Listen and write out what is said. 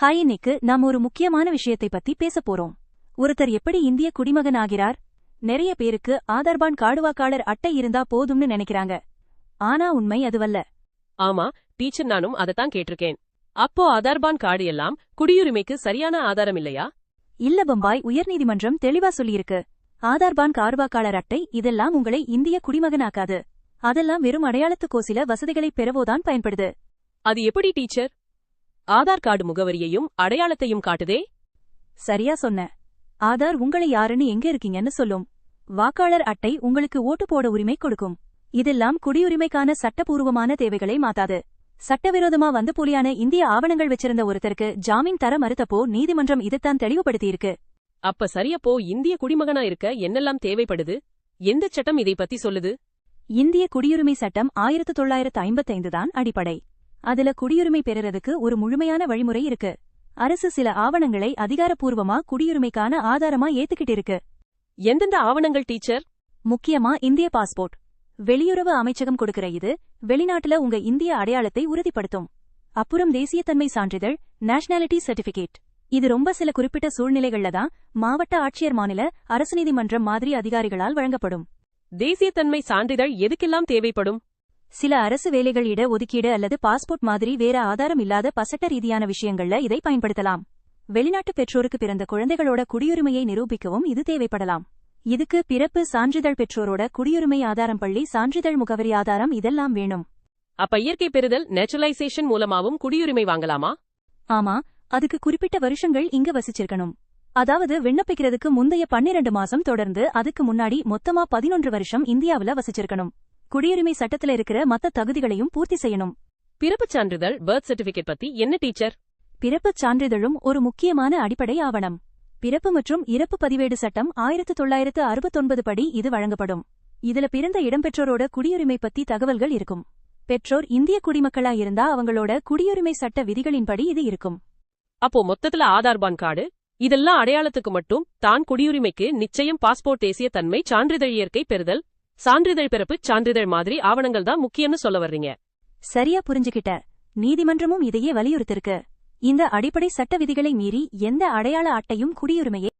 Hi இன்னைக்கு நாம் ஒரு முக்கியமான விஷயத்தை பத்தி பேச போறோம். ஒருத்தர் எப்படி இந்திய குடிமகன் ஆகிறார்? நிறைய பேருக்கு ஆதார்பான் காடுவாக்காளர் அட்டை இருந்தா போதும்னு நினைக்கிறாங்க. ஆனா உண்மை அதுவல்ல. ஆமா டீச்சர் நானும் அதத்தான் கேட்டிருக்கேன். அப்போ ஆதார்பான் கார்டு எல்லாம் குடியுரிமைக்கு சரியான ஆதாரம் இல்லையா? இல்ல பம்பாய் உயர்நீதிமன்றம் தெளிவா சொல்லியிருக்கு. ஆதார்பான் கார்வாக்காளர் அட்டை இதெல்லாம் உங்களை இந்திய குடிமகனாக்காது. அதெல்லாம் வெறும் அடையாளத்துக்கோ சில வசதிகளை பெறவோதான் பயன்படுது. அது எப்படி டீச்சர்? ஆதார் கார்டு முகவரியையும் அடையாளத்தையும் காட்டுதே. சரியா சொன்ன. ஆதார் உங்களை யாருன்னு எங்க இருக்கீங்கன்னு சொல்லும். வாக்காளர் அட்டை உங்களுக்கு ஓட்டு போட உரிமை கொடுக்கும். இதெல்லாம் குடியுரிமைக்கான சட்டபூர்வமான தேவைகளை மாத்தாது. சட்டவிரோதமா வந்து போலியான இந்திய ஆவணங்கள் வச்சிருந்த ஒருத்தருக்கு ஜாமீன் தர மறுத்தப்போ நீதிமன்றம் இதைத்தான் தெளிவுபடுத்தியிருக்கு. அப்ப சரியப்போ இந்திய குடிமகனா இருக்க என்னெல்லாம் தேவைப்படுது? எந்த சட்டம் இதை பத்தி சொல்லுது? இந்திய குடியுரிமை சட்டம் ஆயிரத்து தொள்ளாயிரத்து ஐம்பத்தைந்து தான் அடிப்படை. அதுல குடியுரிமை பெறுறதுக்கு ஒரு முழுமையான வழிமுறை இருக்கு. அரசு சில ஆவணங்களை அதிகாரப்பூர்வமா குடியுரிமைக்கான ஆதாரமா ஏத்துக்கிட்டு இருக்கு. எந்தெந்த ஆவணங்கள் டீச்சர்? முக்கியமா இந்திய பாஸ்போர்ட். வெளியுறவு அமைச்சகம் கொடுக்கிற இது வெளிநாட்டுல உங்க இந்திய அடையாளத்தை உறுதிப்படுத்தும். அப்புறம் தேசியத்தன்மை சான்றிதழ் நேஷனாலிட்டி சர்டிபிகேட் இது ரொம்ப சில குறிப்பிட்ட சூழ்நிலைகள்ல தான் மாவட்ட ஆட்சியர் மாநில அரசு நீதிமன்றம் மாதிரி அதிகாரிகளால் வழங்கப்படும். தேசியத்தன்மை சான்றிதழ் எதுக்கெல்லாம் தேவைப்படும்? சில அரசு வேலைகள் இட ஒதுக்கீடு அல்லது பாஸ்போர்ட் மாதிரி வேற ஆதாரம் இல்லாத பசட்ட ரீதியான விஷயங்கள்ல இதை பயன்படுத்தலாம். வெளிநாட்டு பெற்றோருக்கு பிறந்த குழந்தைகளோட குடியுரிமையை நிரூபிக்கவும் இது தேவைப்படலாம். இதுக்கு பிறப்பு சான்றிதழ் பெற்றோரோட குடியுரிமை ஆதாரம் பள்ளி சான்றிதழ் முகவரி ஆதாரம் இதெல்லாம் வேணும். அப்ப இயற்கை பெறுதல் நேச்சுரலைசேஷன் மூலமாவும் குடியுரிமை வாங்கலாமா? ஆமா அதுக்கு குறிப்பிட்ட வருஷங்கள் இங்க வசிச்சிருக்கணும். அதாவது விண்ணப்பிக்கிறதுக்கு முந்தைய பன்னிரண்டு மாசம் தொடர்ந்து அதுக்கு முன்னாடி மொத்தமா பதினொன்று வருஷம் இந்தியாவுல வசிச்சிருக்கணும். குடியுரிமை சட்டத்துல இருக்கிற மத்த தகுதிகளையும் பூர்த்தி செய்யணும். பிறப்புச் சான்றிதழ் பர்த் சர்டிபிகேட் பத்தி என்ன டீச்சர்? பிறப்புச் சான்றிதழும் ஒரு முக்கியமான அடிப்படை ஆவணம். பிறப்பு மற்றும் இறப்பு பதிவேடு சட்டம் ஆயிரத்து தொள்ளாயிரத்து அறுபத்தொன்பது படி இது வழங்கப்படும். இதுல பிறந்த இடம்பெற்றோரோட குடியுரிமை பத்தி தகவல்கள் இருக்கும். பெற்றோர் இந்திய குடிமக்களா இருந்தா அவங்களோட குடியுரிமை சட்ட விதிகளின்படி இது இருக்கும். அப்போ மொத்தத்துல ஆதார்பான் கார்டு? இதெல்லாம் அடையாளத்துக்கு மட்டும் தான் குடியுரிமைக்கு நிச்சயம் பாஸ்போர்ட் தேசிய தன்மை சான்றிதழ் இயற்கை பெறுதல்? சான்றிதழ் பிறப்பு சான்றிதழ் மாதிரி ஆவணங்கள் தான் முக்கியம்னு சொல்ல வர்றீங்க. சரியா புரிஞ்சுகிட்ட. நீதிமன்றமும் இதையே வலியுறுத்திருக்கு. இந்த அடிப்படை சட்ட விதிகளை மீறி எந்த அடையாள அட்டையும் குடியுரிமையை